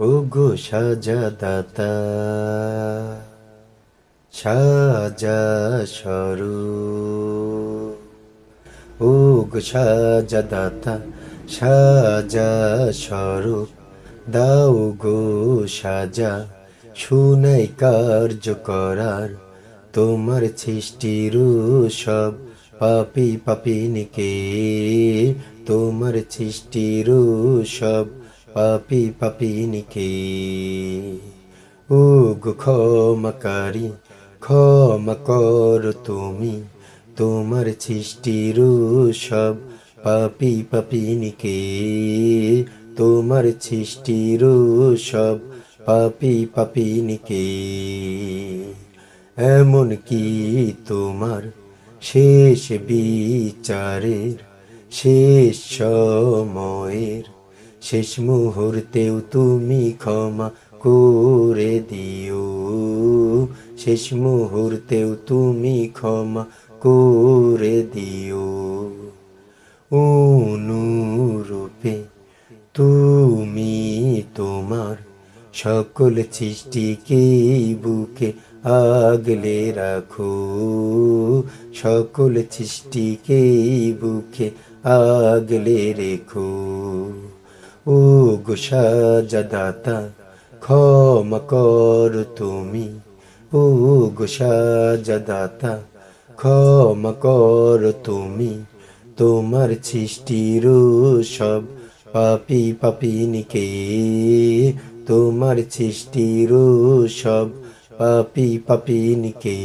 ও গো সাজাদাতা। সাজা সরু ও গো সাজাদাতা, সাজা স্বরূপ। দাও গো সাজা, শুনাই কার্য করার। তোমার সৃষ্টির সব পাপি পাপিনিকে, তোমার সৃষ্টির সব পাপি পাপিনিকে ও গো ক্ষমাকারী ক্ষমা কর তুমি তোমার সৃষ্টির সব পাপি পাপিনিকে তোমার সৃষ্টির সব পাপি পাপিনিকে এমন কি তোমার শেষ বিচারের শেষ সময়ের শেষ মুহূর্তেও তুমি ক্ষমা করে দিও। শেষ মুহূর্তেও তুমি ক্ষমা করে দিও। অনুরূপে তুমি তোমার সকল সৃষ্টিকে বুকে আগলে রাখো। সকল সৃষ্টিকে বুকে আগলে রেখো। গো সাজাদাতা ক্ষমা কর তুমি। ও গো সাজাদাতা ক্ষমা কর তুমি। তোমার সৃষ্টির সব পাপি পাপিনিকে, তোমার সৃষ্টির সব পাপি পাপিনিকে।